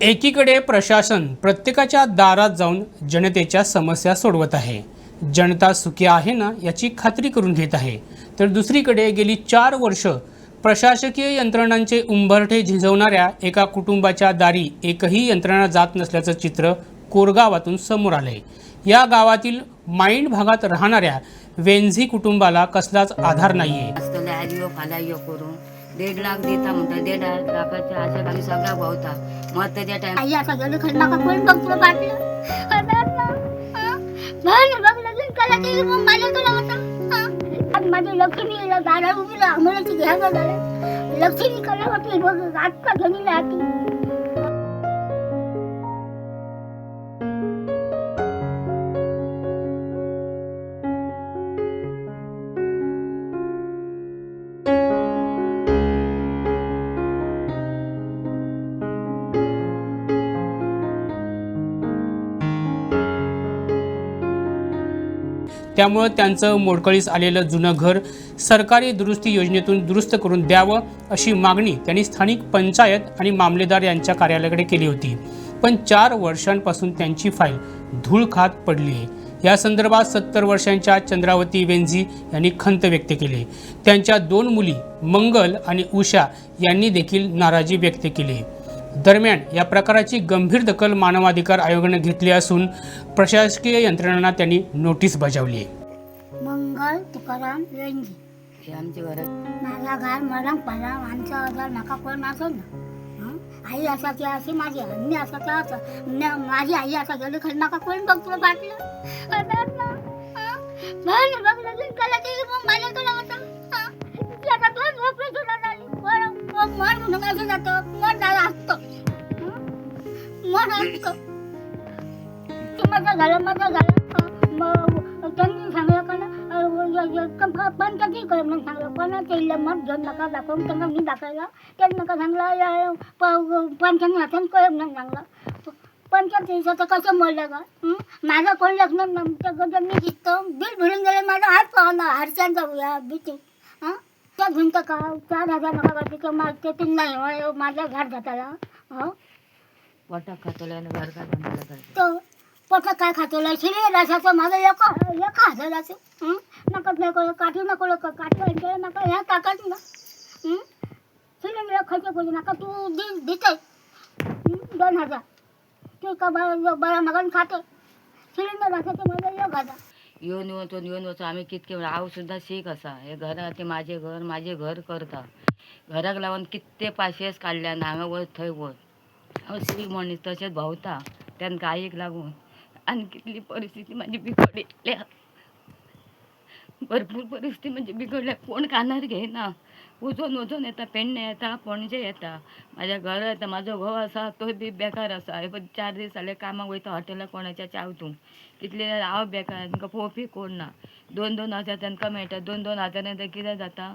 एकीकडे प्रशासन प्रत्येकाच्या दारात जाऊन जनतेच्या समस्या सोडवत आहे. जनता सुखी आहे ना याची खात्री करून घेत आहे. तर दुसरीकडे गेली चार वर्ष प्रशासकीय यंत्रणांचे उंबरठे झिजवणाऱ्या एका कुटुंबाच्या दारी एकही यंत्रणा जात नसल्याचं चित्र कोरगावातून समोर आलंय. या गावातील माइंड भागात राहणाऱ्या वेंझी कुटुंबाला कसलाच आधार नाहीये. दीड लाख देता म्हणटा दीड लाखाच्या आशा खाली सगळा भावता मग त्याच्या टाइम आई आता गेली खरं नका कोण बघतो बाटलं बघ लगीन करा ते मग मला तुला होता माझी लक्ष्मी दारा उभी आम्हाला लक्ष्मी कला होती बघ आजचा घेऊन आती त्यामुळं त्यांचं मोडकळीस आलेलं जुनं घर सरकारी दुरुस्ती योजनेतून दुरुस्त करून द्यावं अशी मागणी त्यांनी स्थानिक पंचायत आणि मामलेदार यांच्या कार्यालयाकडे केली होती. पण चार वर्षांपासून त्यांची फाईल धूळ खात पडली आहे. या संदर्भात सत्तर वर्षांच्या चंद्रावती वेंझी यांनी खंत व्यक्त केली. त्यांच्या दोन मुली मंगल आणि उषा यांनी देखील नाराजी व्यक्त केली. दरम्यान या प्रकाराची गंभीर दखल मानवाधिकार आयोगाने घेतली असून प्रशासकीय यंत्रणांना त्यांनी नोटीस बजावली आहे. मंगल तुकाराम हे आमच्या घरात माझा घर मरण पाला आमचा आजार नका कोण असो ना. हं? आई असा की अशी माझी अन्य असा. की असं माझी आई असा गेली खरं नका कोण बघतो बाटलं हं? म्हणून बघ लगीन करा ते मग मला तुला होता हं? आता दोन झोपडी तुला झाली मन म्हणून असं जातं? मन माझं झालं माझं झालं मग त्यांनी सांगलं का ना पण कधी कर म्हणून सांगलं पण त्याला मग घेऊन नका दाखवून त्यांना मी दाखवलं. त्यांनी नका सांगलं पंचांनी हाताने कळ म्हणून सांगलं पंचायत तर कसं मोडलं का माझं कोण लग्न नव्हतं मी दिसतं बिल भरून गेलं माझा हात पाहून हारच्यांचा जाऊया भीती हां? त्या घेऊन का चार हजार नका करते तर मग ते तीन नाही होय, माझ्या घर जाताला. हो? खातले आणि घर काय बनवलं करते तो पथ काय खातो? शिले रसाचं माझं एका एका हजाराचं हं? नका नको काठी नको नको काठी आणते नका ह्या टाकाच ना. शिले मी खर्च करू नका तू दे देते. दोन हजार. तू का बरं बरं मगन खाते. सिलेंडर रसाचं माझं एक हजार. येऊन येऊन तो येऊन वचो आम्ही कितके वेळा हांव सुद्दां शीक आसा हे घरा ते माझे घर माझे घर करता. घराक लागून कितले पाशेस काडल्या हांगा वच थंय वच हांव श्री मनीस तशेंच भोंवता त्यान गायेक लागून आनी कितली परिस्थिती म्हाजी बिगडिल्ल्या भरपूर परिस्थिती म्हणजे बिघडल्या. कोण कानार घेयना वचून वचून येता पेडणे येता पणजे येता. म्हाज्या घरा येता म्हाजो घोव आसा तोय बी बेकार आसा हे पळय चार दीस जाले कामाक वयता हॉटेलाक कोणाच्या चावतूंक कितले हांव बेकार तांकां पळोवपी कोण ना? दोन दोन हजार तांकां मेळटा दोन दोन हजार येता कितें जाता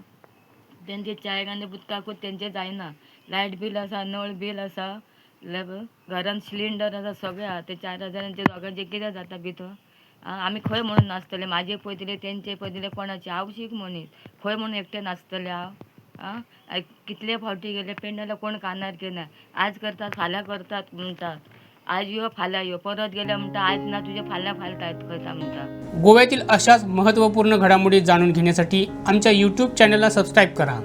तेंचे चायक आनी उदकाकूच तेंचे जायना लायट बील आसा नळ बील आसा घरान सिलिंडर आसा सगळें आहा ते चार हजारांचे दोगांचे कितें जाता भितर? आं, आमी खंय म्हणून नाचतले म्हाजे पयतले तेंचे पयतले कोणाचे? आवशीक मनीस खंय म्हणून एकटें नाचतलें हांव आं आय कितले फावटी गेले पेंडला कोण कानार घेना आज करतात फाल्यां करतात म्हणटात आज यो फाल्यां यो परत गेले म्हणटा आज ना तुजे फाल्यां फालतात करता म्हणटा गोव्यातील अशाच महत्त्वपूर्ण घडामोडी जाणून घेण्यासाठी आमच्या यूट्यूब चॅनलला सबस्क्राईब करा.